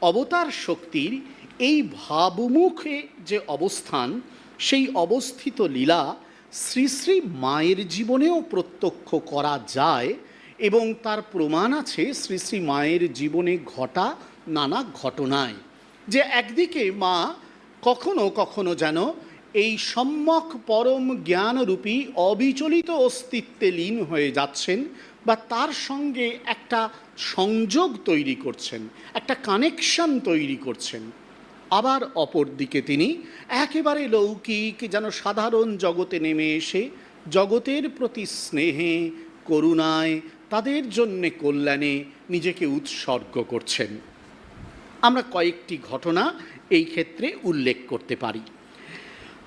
অবতার শক্তির এই ভাবমুখে যে অবস্থান, সেই অবস্থিত লীলা শ্রী শ্রী মায়ের জীবনেও প্রত্যক্ষ করা যায় এবং তার প্রমাণ আছে শ্রী শ্রী মায়ের জীবনে ঘটা নানা ঘটনায়। যে একদিকে মা কখনো কখনো যেন এই সম্যক পরম জ্ঞানরূপী অবিচলিত অস্তিত্বে লীন হয়ে যাচ্ছেন বা তার সঙ্গে একটা সংযোগ তৈরি করছেন, একটা কানেকশন তৈরি করছেন। আবার অপর দিকে তিনি একেবারে লৌকিক, যেন সাধারণ জগতে নেমে এসে জগতের প্রতি স্নেহে, করুণায়, তাদের জন্যে কল্যাণে নিজেকে উৎসর্গ করছেন। আমরা কয়েকটি ঘটনা এই ক্ষেত্রে উল্লেখ করতে পারি।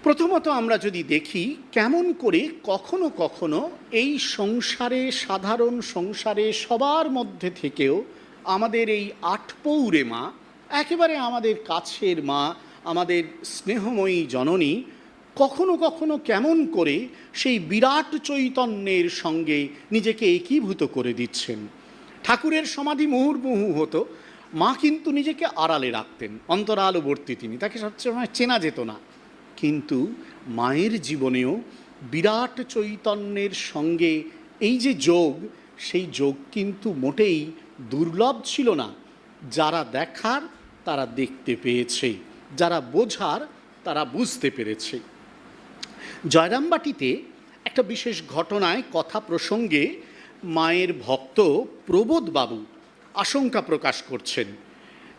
প্রথমত আমরা যদি দেখি কেমন করে কখনো কখনো এই সংসারে, সাধারণ সংসারে সবার মধ্যে থেকেও আমাদের এই আটপৌরে মা, একেবারে আমাদের কাছের মা, আমাদের স্নেহময়ী জননী কখনো কখনো কেমন করে সেই বিরাট চৈতন্যের সঙ্গে নিজেকে একীভূত করে দিচ্ছেন। ঠাকুরের সমাধি মুহুর্মুহু হতো, মা কিন্তু নিজেকে আড়ালে রাখতেন, অন্তরালবর্তী তিনি, তাকে সবসময় চেনা যেত না। কিন্তু মায়ের জীবনেও বিরাট চৈতন্যের সঙ্গে এই যে যোগ, সেই যোগ কিন্তু মোটেই দুর্লভ ছিল না। যারা দেখার, তারা দেখতে পেয়েছে। যারা বোঝার, তারা বুঝতে পেরেছে। জয়রামবাটিতে একটা বিশেষ ঘটনায় কথা প্রসঙ্গে মায়ের ভক্ত প্রবোধবাবু আশঙ্কা প্রকাশ করছেন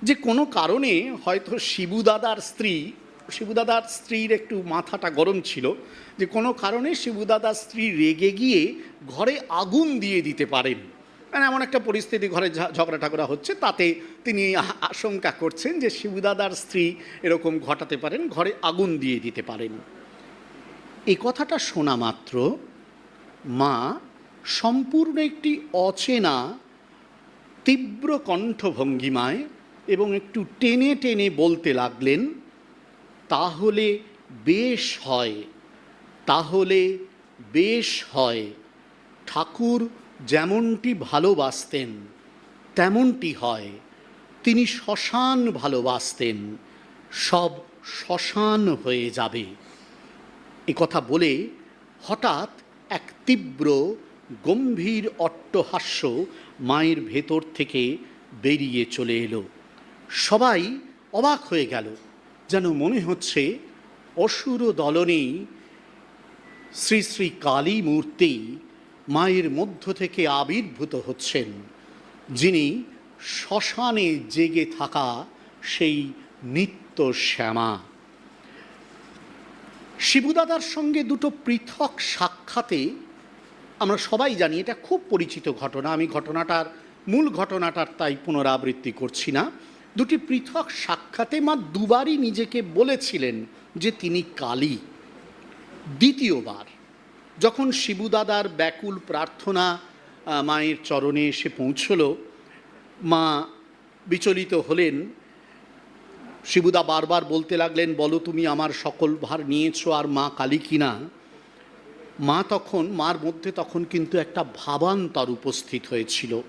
যে কোনো কারণে হয়তো শিবুদাদার স্ত্রী শিবুদাদার স্ত্রীর একটু মাথাটা গরম ছিল যে কোনো কারণে শিবুদাদার স্ত্রী রেগে গিয়ে ঘরে আগুন দিয়ে দিতে পারেন। মানে এমন একটা পরিস্থিতি ঘরে ঝগড়া ঠাগড়া হচ্ছে, তাতে তিনি আশঙ্কা করছেন যে শিবুদাদার স্ত্রী এরকম ঘটাতে পারেন, ঘরে আগুন দিয়ে দিতে পারেন। এই কথাটা শোনা মাত্র, মা সম্পূর্ণ একটি অচেনা, তীব্র কণ্ঠভঙ্গিমায় এবং একটু টেনে টেনে বলতে লাগলেন তাহলে বেশ হয়, তাহলে বেশ হয়। ঠাকুর যেমনটি ভালোবাসতেন, তেমনটি হয়। তিনি শ্মশান ভালোবাসতেন, সব শ্মশান হয়ে যাবে। এ কথা বলে হঠাৎ এক তীব্র, গম্ভীর অট্টহাস্য মায়ের ভেতর থেকে বেরিয়ে চলে এলো। সবাই অবাক হয়ে গেল। যেন মনে হচ্ছে অসুর দলনেই শ্রী শ্রী কালী মূর্তি মায়ের মধ্য থেকে আবির্ভূত হচ্ছেন, যিনি শ্মশানে জেগে থাকা সেই নিত্য শ্যামা। শিবুদাদার সঙ্গে দুটো পৃথক সাক্ষাতে আমরা সবাই জানি এটা খুব পরিচিত ঘটনা, আমি ঘটনাটার, মূল ঘটনাটার তাই পুনরাবৃত্তি করছি না। দুটি পৃথক সাক্ষাতে মা দুবারই নিজেকে বলেছিলেন যে তিনি কালী। দ্বিতীয়বার, যখন শিবুদাদার ব্যাকুল প্রার্থনা মায়ের চরণে এসে পৌঁছল, মা বিচলিত হলেন। শিবুদা বারবার বলতে লাগলেন, বলো তুমি আমার সকল ভার নিয়েছো, আর মা কালী কিনা মা তখন, মার মধ্যে তখন কিন্তু একটা ভাবান্তর উপস্থিত হয়েছিল।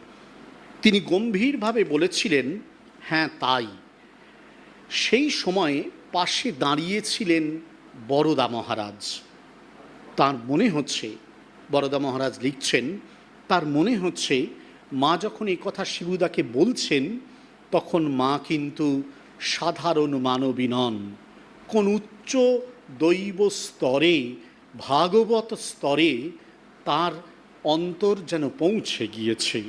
তিনি গম্ভীরভাবে বলেছিলেন হ্যাঁ তাই। সেই সময়ে পাশে দাঁড়িয়েছিলেন বরদা মহারাজ। তার মনে হচ্ছে, বরদা মহারাজ লিখছেন, তার মনে হচ্ছে মা যখন এই কথা শিবুদাকে বলছেন, তখন মা কিন্তু সাধারণ মানবী নন। কোন উচ্চ দৈব স্তরে, ভাগবত স্তরে তার অন্তর যেন পৌঁছে গিয়েছে।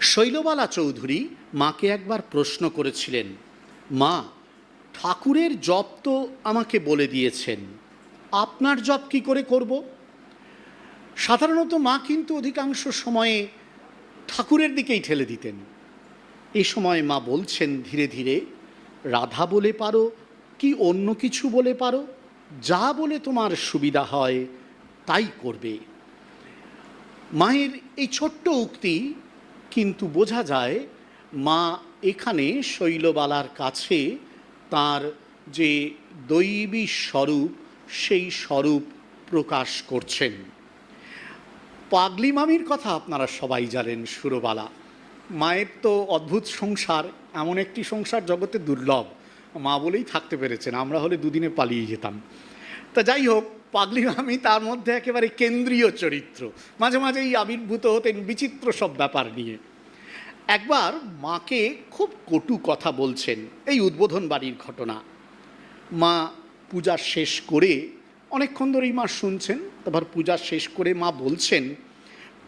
শৈলবালা চৌধুরী মাকে একবার প্রশ্ন করেছিলেন, মা, ঠাকুরের জপ তো আমাকে বলে দিয়েছেন, আপনার জপ কি করে করব? সাধারণত মা কিন্তু অধিকাংশ সময়ে ঠাকুরের দিকেই ঠেলে দিতেন। এ সময় মা বলছেন, ধীরে ধীরে, রাধা বলে পারো কি অন্য কিছু বলে পারো? যা বলে তোমার সুবিধা হয়, তাই করবে। মায়ের এই ছোট্ট উক্তি কিন্তু বোঝা যায় মা এখানে শৈলবালার কাছে তার যে দৈবী স্বরূপ, সেই স্বরূপ প্রকাশ করছেন। পাগলি মামির কথা আপনারা সবাই জানেন সুরবালা। মায়ের তো অদ্ভুত সংসার, এমন একটি সংসার জগতে দুর্লভ। মা বলেই থাকতে পেরেছেন, আমরা হলে দুদিনে পালিয়ে যেতাম। তা যাই হোক পাগলি আমি তার মধ্যে একেবারে কেন্দ্রীয় চরিত্র। মাঝে মাঝেই আবির্ভূত হতেন বিচিত্র সব ব্যাপার নিয়ে। একবার মাকে খুব কটু কথা বলছেন এই উদ্বোধন বাড়ির ঘটনা। মা পূজা শেষ করে অনেকক্ষণ ধরেই মা শুনছেন তারপর পূজা শেষ করে মা বলছেন,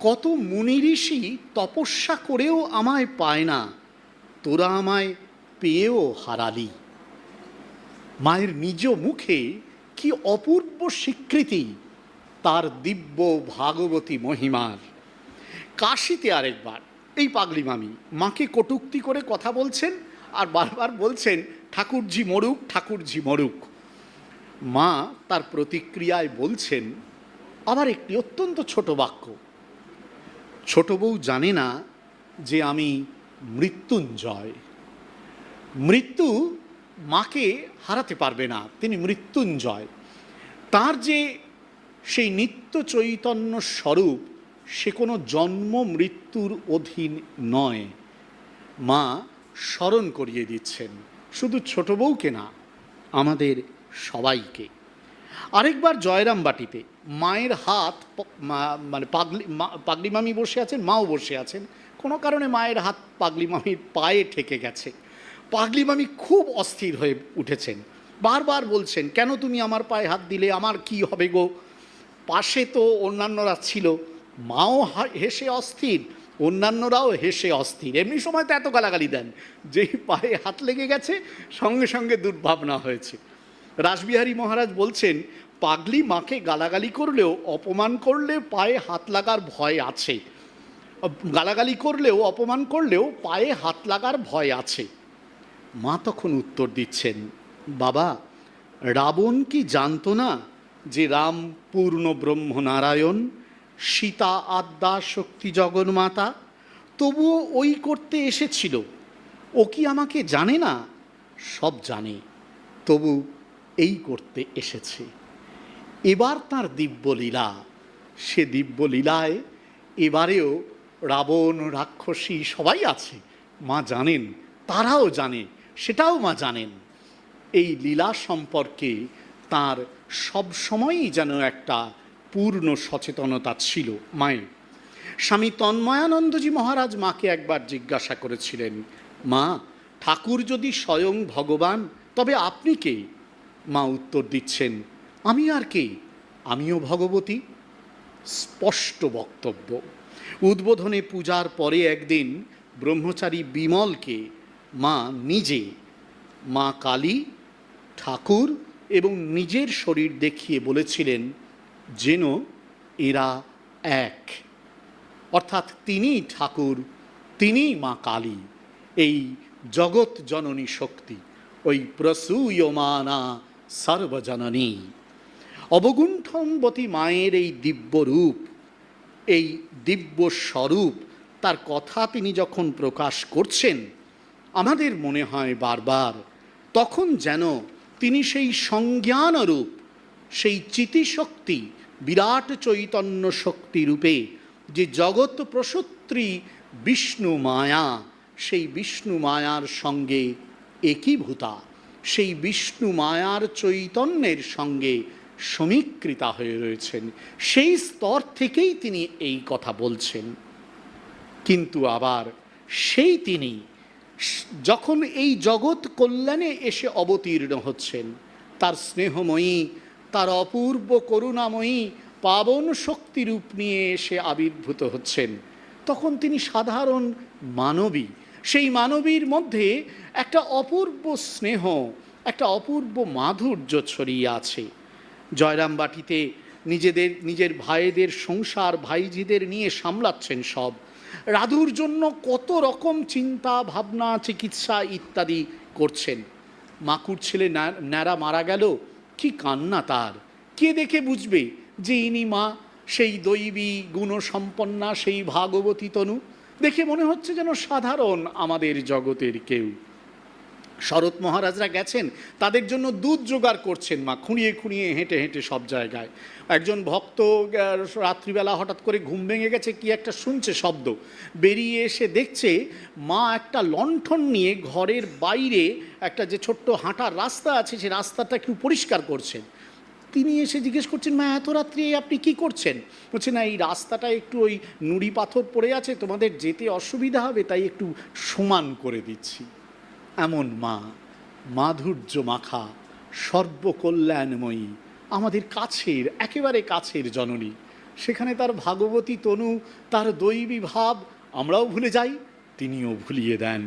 কত মুনি ঋষি তপস্যা করেও আমায় পায় না, তোরা আমায় পেয়েও হারালি। মায়ের নিজ মুখে কি অপূর্ব স্বীকৃতি তার দিব্য ভাগবতী মহিমার। কাশিতে আরেকবার, এই পাগলি মামি, মাকে কটুক্তি করে কথা বলছেন আর বারবার বলছেন, ঠাকুরজি মরুক ঠাকুরজি মরুক। মা তার প্রতিক্রিয়ায় বলছেন, আবার একটি অত্যন্ত ছোট বাক্য। ছোট বউ জানে না যে আমি মৃত্যুঞ্জয়। মৃত্যু মাকে হারাতে পারবে না, তিনি মৃত্যুঞ্জয়। তার যে সেই নিত্য চৈতন্য স্বরূপ, সে কোনো জন্ম মৃত্যুর অধীন নয়। মা স্মরণ করিয়ে দিচ্ছেন, শুধু ছোট বউকে না, আমাদের সবাইকে। আরেকবার জয়রাম বাটিতে, মায়ের হাত মানে পাগলি পাগলি মামি বসে আছেন, মাও বসে আছেন। কোনো কারণে মায়ের হাত পাগলি মামির পায়ে ঠেকে গেছে। পাগলি মামি খুব অস্থির হয়ে উঠেছেন। বারবার বলছেন, কেন তুমি আমার পায়ে হাত দিলে? আমার কি হবে গো? পাশে তো অন্যান্যরা ছিল, মাও হেসে অস্থির, অন্যান্যরাও হেসে অস্থির। এমনি সময় তো এত গালাগালি দেন, যেই পায়ে হাত লেগে গেছে, সঙ্গে সঙ্গে দুর্ভাবনা হয়েছে। রাসবিহারী মহারাজ বলছেন, পাগলি মাকে গালাগালি করলেও অপমান করলে পায়ে হাত লাগার ভয় আছে। গালাগালি করলেও, অপমান করলেও পায়ে হাত লাগার ভয় আছে। মা তখন উত্তর দিচ্ছেন, বাবা, রাবণ কি জানতো না যে রাম পূর্ণ ব্রহ্ম নারায়ণ সীতা আদ্যা শক্তি জগন্মাতা? তবুও ওই করতে এসেছিল। ও কি আমাকে জানে না? সব জানে, তবু এই করতে এসেছে। এবার তার দিব্যলীলা সে দিব্যলীলায় এবারেও রাবণ, রাক্ষসী সবাই আছে। মা জানেন, তারাও জানে। সেটাও মা জানেন। এই লীলা সম্পর্কে তার সব সময়ই যেন একটা পূর্ণ সচেতনতা ছিল মায়ের। স্বামী তন্ময়ানন্দজি মহারাজ মাকে একবার জিজ্ঞাসা করেছিলেন, মা, ঠাকুর যদি স্বয়ং ভগবান, তবে আপনি কে? মা উত্তর দিচ্ছেন, আমি আর কে? আমিও ভগবতী। স্পষ্ট বক্তব্য। উদ্বোধনে পূজার পরে একদিন ব্রহ্মচারী বিমলকে মা নিজে, মা কালী, ঠাকুর এবং নিজের শরীর দেখিয়ে বলেছিলেন, যেন এরা এক। অর্থাৎ তিনি ঠাকুর তিনিই মা কালী, এই জগৎ জননী শক্তি, ওই প্রসূয়মানা সর্বজননী। অবগুণ্ঠনবতী মায়ের এই দিব্য রূপ এই দিব্য স্বরূপ তার কথা তিনি যখন প্রকাশ করছেন আমাদের মনে হয় বারবার, তখন যেন তিনি সেই সংজ্ঞান রূপ সেই চিতিশক্তি, বিরাট চৈতন্য শক্তি রূপে যে জগৎ প্রসূত্রী বিষ্ণু মায়া, সেই বিষ্ণু মায়ার সঙ্গে একীভূতা, সেই বিষ্ণু মায়ার চৈতন্যের সঙ্গে সমীকৃতা হয়ে রয়েছেন। সেই স্তর থেকেই তিনি এই কথা বলছেন। কিন্তু আবার সেই তিনি যখন এই জগৎ কল্যাণে এসে অবতীর্ণ হচ্ছেন, তার স্নেহময়ী, তার অপূর্ব করুণাময়ী পাবন শক্তিরূপ নিয়ে এসে আবির্ভূত হচ্ছেন, তখন তিনি সাধারণ মানবী। সেই মানবীর মধ্যে একটা অপূর্ব স্নেহ, একটা অপূর্ব মাধুর্য ছড়িয়ে আছে। জয়রামবাটিতে নিজেদের, নিজের ভাইদের, সংসার ভাইজিদের নিয়ে সামলাচ্ছেন সব। রাধুর জন্য কত রকম চিন্তা, ভাবনা, চিকিৎসা ইত্যাদি করছেন। মাকুর ছেলে ন্যা- ন্যাড়া মারা গেল, কি কান্না তার? কে দেখে বুঝবে যে ইনি মা? সেই দৈবী, গুণসম্পন্না, সেই ভাগবতী তনু? দেখে মনে হচ্ছে যেন সাধারণ আমাদের জগতের কেউ। শরৎ মহারাজরা গেছেন, তাদের জন্য দুধ জোগাড় করছেন মা, খুঁড়িয়ে খুঁড়িয়ে হেঁটে হেঁটে সব জায়গায়। একজন ভক্ত রাত্রিবেলা হঠাৎ করে ঘুম ভেঙে গেছে, কি একটা শুনছে শব্দ। বেরিয়ে এসে দেখছে মা একটা লণ্ঠন নিয়ে ঘরের বাইরে একটা যে ছোট্ট হাঁটার রাস্তা আছে সেই রাস্তাটা একটু পরিষ্কার করছেন। তিনি এসে জিজ্ঞেস করছেন, মা, এত রাত্রে আপনি কি করছেন? বলছে, না, এই রাস্তাটা একটু ওই নুড়ি পাথর পড়ে আছে, তোমাদের যেতে অসুবিধা হবে, তাই একটু সমান করে দিচ্ছি। এমন মা মাধুর্য মাখা সর্বকল্যাণময়ী, আমাদের কাছের, একেবারে কাছের জননী। সেখানে তার ভাগবতী তনু, তার দৈবী ভাব, আমরাও ভুলে যাই, তিনিও ভুলিয়ে দেন।